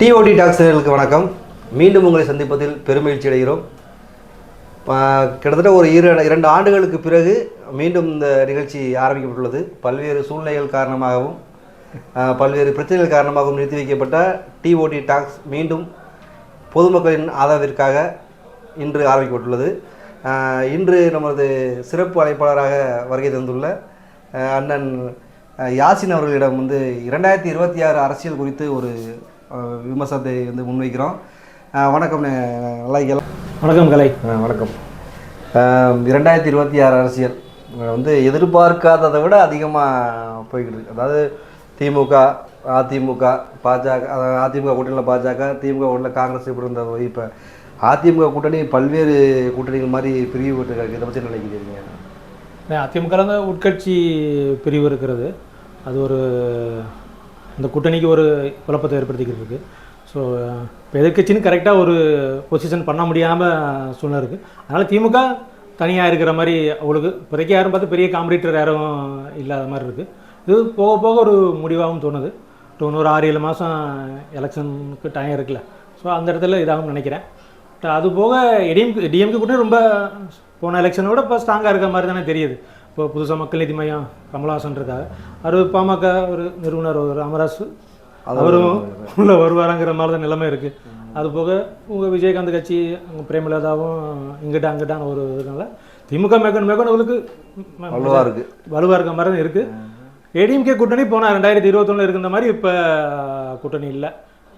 DOT டாக்ஸர்களுக்கு வணக்கம். மீண்டும் உங்களை சந்திப்பதில் பெருமகிழ்ச்சி அடைகிறோம். கிட்டத்தட்ட ஒரு இரு இரண்டு ஆண்டுகளுக்கு பிறகு மீண்டும் இந்த நிகழ்ச்சி ஆரம்பிக்கப்பட்டுள்ளது. பல்வேறு சூழ்நிலைகள் காரணமாகவும் பல்வேறு பிரச்சனைகள் காரணமாகவும் நிறுத்தி வைக்கப்பட்ட டிஓடி டாக்ஸ் மீண்டும் பொதுமக்களின் ஆதரவிற்காக இன்று ஆரம்பிக்கப்பட்டுள்ளது. இன்று நமது சிறப்பு அழைப்பாளராக வருகை தந்துள்ள அண்ணன் யாசின் அவர்களிடம் வந்து இரண்டாயிரத்தி இருபத்தி ஆறு அரசியல் குறித்து ஒரு விமர்சனத்தை வந்து முன்வைக்கிறோம். வணக்கம். நல்லா? வணக்கம் கலை. வணக்கம். இரண்டாயிரத்தி இருபத்தி ஆறு அரசியல் வந்து எதிர்பார்க்காததை விட அதிகமாக போய்கிட்டு இருக்கு. அதாவது திமுக அதிமுக பாஜக அதிமுக கூட்டணியில் பாஜக திமுக கூட்டணியில் காங்கிரஸ் இப்படி இருந்த இப்போ அதிமுக கூட்டணி பல்வேறு கூட்டணிகள் மாதிரி பிரிவு விட்டு இதை பற்றி நினைக்கிறீங்க? அதிமுக உட்கட்சி பிரிவு இருக்கிறது. அது ஒரு அந்த கூட்டணிக்கு ஒரு குழப்பத்தை ஏற்படுத்திக்கிட்டு இருக்குது ஸோ இப்போ எதிர்க்கட்சின்னு கரெக்டாக ஒரு பொசிஷன் பண்ண முடியாமல் சூழ்நிலை இருக்குது அதனால் திமுக தனியாக இருக்கிற மாதிரி அவளுக்கு இப்போதைக்கு யாரும் பார்த்து பெரிய காம்படிட்டர் யாரும் இல்லாத மாதிரி இருக்குது இது போக போக ஒரு முடிவாகவும் தோணுது. தொண்ணூறு இன்னொரு ஆறு ஏழு மாதம் எலெக்ஷனுக்கு டைம் இருக்குல்ல. ஸோ அந்த இடத்துல இதாகவும் நினைக்கிறேன். அது போக டிஎம்கே டிஎம்கே கூட ரொம்ப போன எலெக்ஷனை விட இப்போ ஸ்ட்ராங்காக இருக்க மாதிரி தானே தெரியுது. இப்போ புதுசாக மக்கள் நீதி மையம் கமலஹாசன் இருக்காங்க அவர் பாமக ஒரு நிறுவனர் ஒரு அமராசு. அவரும் உள்ள வருவாராங்கிற மாதிரி தான் நிலைமை இருக்குது அது போக உங்கள் விஜயகாந்த் கட்சி உங்க பிரேமலதாவும் இங்கிட்ட அங்கிட்டான ஒரு இதனால திமுக மேக்கன் மேக்கன் உங்களுக்கு வலுவாக இருக்கு. வலுவாக இருக்க மாதிரி தான் இருக்குது ஏடிஎம்கே கூட்டணி போனால் ரெண்டாயிரத்தி இருபத்தொன்னில் இருக்கிற மாதிரி இப்போ கூட்டணி இல்லை.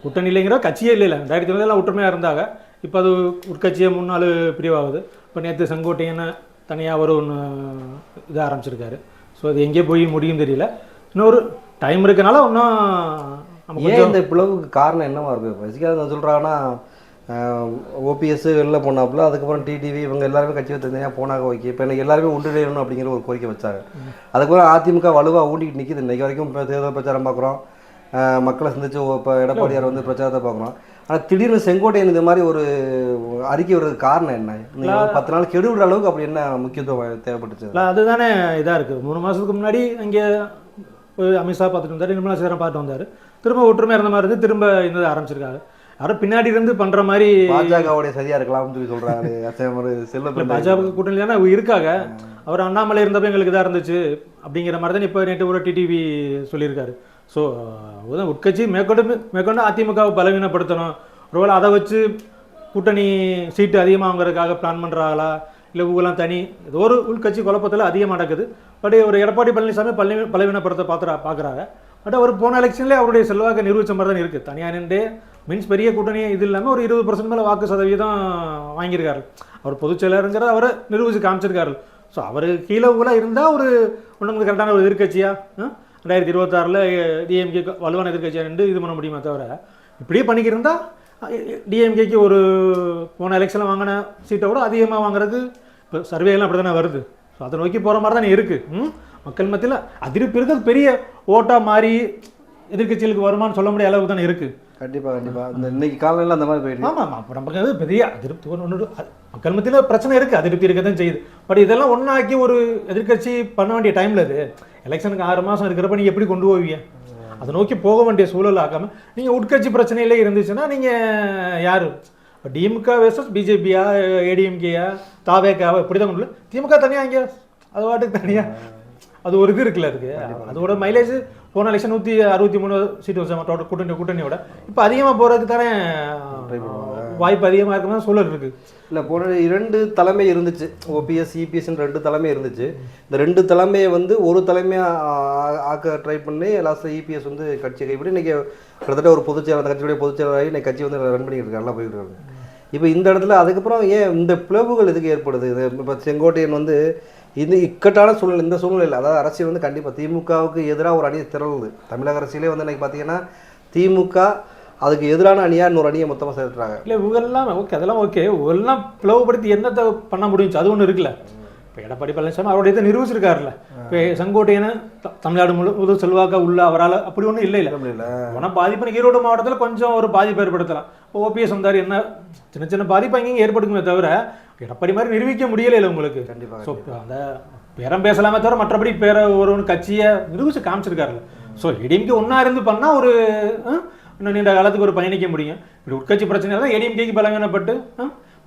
கூட்டணி இல்லைங்கிற கட்சியே இல்லை ரெண்டாயிரத்தி இருபதுலாம் ஒற்றுமையாக இருந்தாங்க. இப்போ அது உட்கட்சியே முன்னாள் பிரிவாகுது. இப்போ நேற்று செங்கோட்டையன்னு தனியாக ஒரு ஒன்று இதாக ஆரம்பிச்சிருக்காரு. ஸோ அது எங்கே போய் முடியும் தெரியல. இன்னொரு டைம் இருக்கனால இன்னும் ஏன் இந்த பிளவுக்கு காரணம் என்னவா இருக்கு? பேசிக்காக என்ன சொல்கிறாங்கன்னா ஓபிஎஸ் வெளில போனாப்புல அதுக்கப்புறம் டிடிவி இவங்க எல்லாருமே கட்சியை தனியாக போனாங்க ஓகே இப்போ எனக்கு எல்லாருமே ஒன்றிணையணும் அப்படிங்கிற ஒரு கோரிக்கை வச்சாங்க. அதுக்கப்புறம் அதிமுக வலுவாக ஊண்டிக்கிட்டு நிற்கிது இன்னைக்கு வரைக்கும் இப்போ தேர்தல் பிரச்சாரம் பார்க்குறோம் மக்களை சந்திச்சு இப்போ எடப்பாடியார் வந்து பிரச்சாரத்தை பார்க்குறோம் ஆனால் திடீர்னு செங்கோட்டையன் இந்த மாதிரி ஒரு அறிக்கை வர்றதுக்கு காரணம் என்ன? நீங்க ஒரு பத்து நாள் கெடு விடுற அளவுக்கு அப்படி என்ன முக்கியத்துவம் தேவைப்பட்டுச்சு? அதுதானே இதாக இருக்குது மூணு மாதத்துக்கு முன்னாடி அங்கே போய் அமித்ஷா பார்த்துட்டு வந்தார். நிர்மலா சீதாராமன் பார்த்துட்டு வந்தார். திரும்ப ஒற்றுமை இருந்த மாதிரி இருந்து திரும்ப இந்த ஆரம்பிச்சிருக்காரு. யாரும் பின்னாடி இருந்து பண்ணுற மாதிரி பாஜகவுடைய சரியா இருக்கலாம்னு சொல்லி செல்வ இல்லை பாஜக கூட்டணி தானே இருக்காங்க. அவர் அண்ணாமலை இருந்தப்ப எங்களுக்கு இதாக இருந்துச்சு. அப்படிங்கிற மாதிரி தான் இப்போ நேற்று ஒரு டிடிவி சொல்லியிருக்காரு. ஸோ உட்கட்சி மேற்கொண்டு மேற்கொண்டு அதிமுகவை பலவீனப்படுத்தணும். ஒருவேளை அதை வச்சு கூட்டணி சீட்டு அதிகமாகிறதுக்காக பிளான் பண்ணுறாங்களா இல்லை இவங்கெல்லாம் தனி ஏதோ ஒரு உள்கட்சி குழப்பத்தில் அதிகமாக நடக்குது. பட் ஒரு எடப்பாடி பழனிசாமி பள்ளி பலவீனப்படுத்த பார்த்துறா பார்க்குறாங்க பட் அவர் போன எலெக்ஷன்லேயே அவருடைய செல்வாக்கை நிரூபித்த மாதிரி தான் இருக்குது தனியாக நின்றே மீன்ஸ் பெரிய கூட்டணி இது இல்லாமல் ஒரு இருபது பர்சன்ட் மேலே வாக்கு சதவீதம் வாங்கியிருக்காரு. அவர் பொதுச் செயலருங்கிறத அவரை நிரூபித்து காமிச்சிருக்காரு. ஸோ அவர் கீழே கூட இருந்தால் ஒரு ஒன்று கரெக்டான ஒரு எதிர்கட்சியாக ரெண்டாயிரத்தி இருபத்தாறில் டிஎம்கே வலுவான எதிர்கட்சியாக நின்று இது பண்ண முடியுமே தவிர இப்படியே பண்ணிக்கிருந்தா டிஎம்கேக்கு ஒரு போன எலெக்ஷனில் வாங்கின சீட்டை விட அதிகமாக வாங்குறது இப்போ சர்வேலாம் அப்படி தானே வருது. ஸோ அதை நோக்கி போகிற மாதிரி தானே இருக்குது ம்? மக்கள் மத்தியில் அதிருப்பி இருக்கிறது பெரிய ஓட்டாக மாறி எதிர்க்கட்சிகளுக்கு வருமானு சொல்ல முடியாத அளவுக்கு தானே இருக்குது கண்டிப்பா கண்டிப்பா. இந்த இன்னைக்கு காலையில அந்த மாதிரி போயிட்டு ஆமாம் அப்போ நமக்கு அது பெரிய அதிருப்தி ஒன்று மக்கள் மத்தியில் பிரச்சனை இருக்குது அதிருப்தி இருக்க தான் செய்யுது. பட் இதெல்லாம் ஒன்றாக்கி ஒரு எதிர்க்கட்சி பண்ண வேண்டிய டைமில் இது எலெக்ஷனுக்கு ஆறு மாதம் இருக்கிறப்ப நீங்கள் எப்படி கொண்டு போவீங்க? அதை நோக்கி போக வேண்டிய சூழல் ஆக்காமல் நீங்கள் உட்கட்சி பிரச்சனையிலே இருந்துச்சுன்னா நீங்கள் யார்? இப்போ டிஎம்க வேர்சஸ் பிஜேபியா ஏடிஎம்கேயா தாவேக்காவா? இப்படி தான் கொண்டு. திமுக தனியாக இங்கே அது வாட்டுக்கு தனியாக அது ஒரு இது இருக்குல்ல அதுக்கு. அதோட மைலேஜ் போன எலெக்ஷன் நூற்றி அறுபத்தி மூணு சீட்டு வச்சா மற்றோட கூட்டணி கூட்டணியோட இப்போ அதிகமாக போகிறதுக்கு தானே வாய்ப்பு அதிகமாக இருக்கிற சூழல் இருக்குது இல்ல போன இரண்டு தலைமை இருந்துச்சு. ஓபிஎஸ் இபிஎஸ் ரெண்டு தலைமை இருந்துச்சு. இந்த ரெண்டு தலைமையை வந்து ஒரு தலைமையா ஆ- ஆக்க ட்ரை பண்ணி லாஸ்ட்ல இபிஎஸ் வந்து கட்சியை கைப்பற்றி இன்னைக்கு கிட்டத்தட்ட ஒரு பொதுச்செயலாளர் அந்த கட்சியுடைய பொதுச்செயலாளராகி இன்னைக்கு கட்சி வந்து ரன் பண்ணிட்டு இருக்காங்க நல்லா போயிட்டு இருக்காங்க. இப்போ இந்த இடத்துல அதுக்கப்புறம் ஏன் இந்த பிளவுகள் எதுக்கு ஏற்படுது? இது இப்போ செங்கோட்டையன் வந்து இது இக்கட்டான சூழ்நிலை இந்த சூழ்நிலையில் அதாவது அரசியல் வந்து கண்டிப்பாக திமுகவுக்கு எதிராக ஒரு அணி திரளுது. தமிழக அரசியலே வந்து இன்னைக்கு பார்த்தீங்கன்னா திமுக அதுக்கு எதிரான அணியா இன்னொரு அணியை மொத்தமாக சேர்த்துறாங்க. இல்லை இவங்கெல்லாம் ஓகே அதெல்லாம் ஓகே இவங்கெல்லாம் பிளவுபடுத்தி என்னத்தை பண்ண முடியும்? அது ஒன்று இருக்குல்ல. இப்போ எடப்பாடி பழனிசாமி அவருடைய இதை நிரூபிச்சிருக்காருல்ல. இப்போ செங்கோட்டையனை தமிழ்நாடு முழு முழு செல்வாக்கா உள்ள அவரால் அப்படி ஒன்றும் இல்லை இல்லை. ஆனால் பாதிப்பு ஈரோடு மாவட்டத்தில் கொஞ்சம் ஒரு பாதிப்பு ஏற்படுத்தலாம். ஓபிஎஸ் வந்தார் என்ன சின்ன சின்ன பாதிப்பு அங்கேயும் ஏற்படுக்குமே தவிர எடப்பாடி மாதிரி நிரூபிக்க முடியல உங்களுக்கு? கண்டிப்பா ஸோ அந்த பேரம் பேசலாமே தவிர மற்றபடி பேர ஒரு கட்சியை நிரூபிச்சு காமிச்சிருக்காருல்ல. ஸோ இடிமிக்கு ஒன்றா இருந்து பண்ணால் ஒரு இன்னும் நீண்ட காலத்துக்கு ஒரு பயணிக்க முடியும். இப்படி உட்கட்சி பிரச்சனை தான் ஏடிஎம்கேக்கு பலவீனப்பட்டு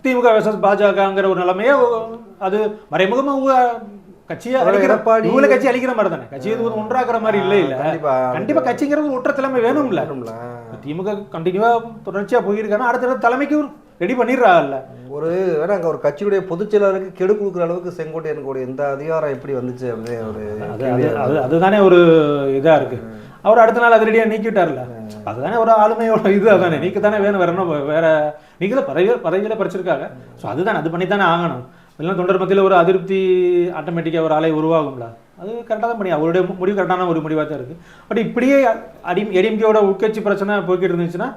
திமுக versus பாஜகங்கிற ஒரு நிலைமையே அது மறைமுகமா உங்க கட்சியை அழிக்கிற இவங்கள கட்சி அழிக்கிற மாதிரி தானே? கட்சியை இது ஒன்றாக்குற மாதிரி இல்லை இல்ல. கண்டிப்பா. கட்சிங்கிறது ஒரு ஒற்ற தலைமை வேணும்ல. வேணும்ல. திமுக கண்டினியூவா தொடர்ச்சியா போயிருக்காங்க. அடுத்த தலைமைக்கு ரெடி பண்ணிடுறாங்கல்ல ஒரு வேணா அங்க ஒரு கட்சியுடைய பொதுச் செயலாளருக்கு கெடு கொடுக்குற அளவுக்கு செங்கோட்டையனுடைய இந்த அதிகாரம் எப்படி வந்துச்சு அப்படின்னு ஒரு அது அது அது அதுதானே ஒரு இதா இருக்கு. அவர் அடுத்த நாள் அதிரடியாக நீக்கிட்டார்ல அதுதானே ஒரு ஆளுமையோட இது அதானே நீக்க தானே வேணும் வேற என்ன வேற நீக்க தான் பதவியில் பதவியில் பறிச்சிருக்காங்க. ஸோ அதுதானே அது பண்ணி தானே ஆகணும். இல்லைன்னா தொண்டர் மத்தியில் ஒரு அதிருப்தி ஆட்டோமேட்டிக்காக ஒரு ஆலை உருவாகும்ல. அது கரெக்டாக தான் பண்ணி அவருடைய முடிவு கரெக்டான ஒரு முடிவாக தான் இருக்குது பட் இப்படியே அடி எடிஎம்கேவோட உட்கட்சி பிரச்சனை போய்கிட்டு இருந்துச்சுன்னா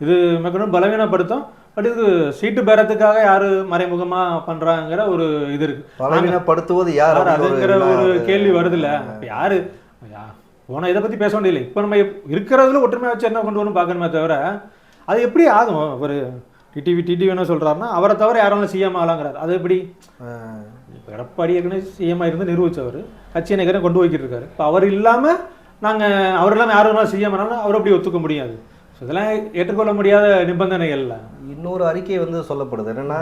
இது மக்களும் பலவீனப்படுத்தும். பட் இது சீட்டு பேரத்துக்காக யாரு மறைமுகமா பண்றாங்கிற ஒரு இது இருக்கு. பலவீனப்படுத்துவது யார் அதுங்கிற ஒரு கேள்வி வருதுல்ல இப்ப யாரு? போன இதை பத்தி பேச வேண்டியதில்லை. இப்போ நம்ம இருக்கிறதுல ஒற்றுமை வச்சு என்ன கொண்டு வரணும் பார்க்கணுமே தவிர அது எப்படி ஆகும்? ஒரு டிடிவி டிடிவி என்ன சொல்றாருன்னா அவரை தவிர யாரும் சிஎம் ஆகலாங்கிறார் அது எப்படி? எடப்பாடி ஏற்கனவே சிஎம் இருந்து நிரூபிச்சவர். கட்சியை நிகரம் கொண்டு போய்கிட்டு இருக்காரு. இப்போ அவர் இல்லாம நாங்க அவர் இல்லாம யாரும் சிஎம் ஆனாலும் அவர் எப்படி ஒத்துக்க முடியாது இதெல்லாம் ஏற்றுக்கொள்ள முடியாத நிபந்தனைகள்ல. இன்னொரு அறிக்கை வந்து சொல்லப்படுது. என்னன்னா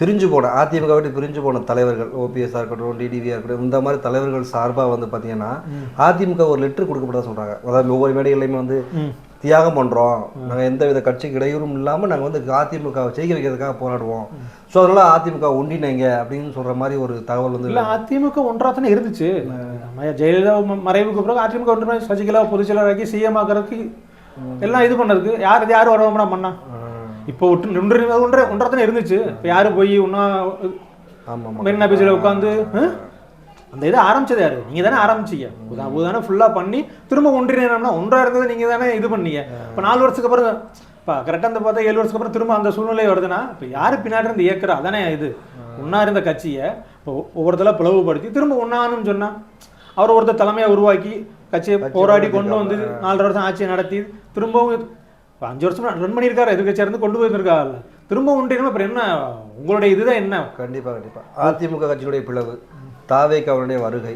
பிரிஞ்சு போன அதிமுக விட்டு பிரிஞ்சு போன தலைவர்கள் ஓபிஎஸ்ஆ இருக்கட்டும் டிடிவியா இருக்கட்டும் இந்த மாதிரி தலைவர்கள் சார்பாக வந்து பார்த்தீங்கன்னா அதிமுக ஒரு லெட்டர் கொடுக்கப்பட்டதா சொல்றாங்க. அதாவது ஒவ்வொரு மேடைகளையுமே வந்து. தியாகம் பண்றோம். நாங்க எந்த வித கட்சிக்கு இடையூறும் இல்லாம நாங்க வந்து அதிமுக வை ஜெயிக்க வைக்கிறதுக்காக போராடுவோம். ஸோ அதனால அதிமுக ஒன்றிணைங்க அப்படின்னு சொல்ற மாதிரி ஒரு தகவல் வந்து இல்ல அதிமுக ஒன்றா தானே இருந்துச்சு. ஜெயலலிதா மறைவுக்கு பிறகு அதிமுக ஒன்று சசிகலா பொதுச் செயலாளராக்கி சிஎம் ஆகிறதுக்கு எல்லாம் இது பண்ணதுக்கு யார் இது யார் வரவங்கடா பண்ணா? இப்போ ஒட்டு ஒன்று ஒன்றரை ஒன்றரை இருந்துச்சு. இப்போ யாரு போய் இன்னும் மெரினா பீச்சில் உட்காந்து அந்த இதை ஆரம்பிச்சது யாரு? நீங்க தானே ஆரம்பிச்சீங்க. உதானே ஃபுல்லா பண்ணி திரும்ப ஒன்றிணைனா ஒன்றா இருந்தது நீங்க தானே இது பண்ணீங்க. இப்போ நாலு வருஷத்துக்கு அப்புறம் இப்போ கரெக்டாக அந்த பார்த்தா ஏழு வருஷத்துக்கு அப்புறம் திரும்ப அந்த சூழ்நிலை வருதுன்னா இப்போ யாரு பின்னாடி இருந்து இயக்குறா அதானே இது. ஒன்றா இருந்த கட்சியை இப்போ ஒவ்வொருத்தல பிளவுபடுத்தி திரும்ப ஒன்றான்னு சொன்னா அவர் ஒருத்தர் தலைமையை உருவாக்கி கட்சியை போராடி கொண்டு வந்து நாலரை வருஷம் ஆட்சியை நடத்தி திரும்பவும் இப்போ அஞ்சு வருஷம் ரன் பண்ணியிருக்காரு எதிர்கட்சியாக இருந்து கொண்டு போயிருக்காருல்ல திரும்ப ஒன்றினும் அப்புறம் என்ன? உங்களுடைய இதுதான் என்ன? கண்டிப்பா கண்டிப்பா. அதிமுக கட்சியினுடைய பிளவு தாவேக்காவுடைய வருகை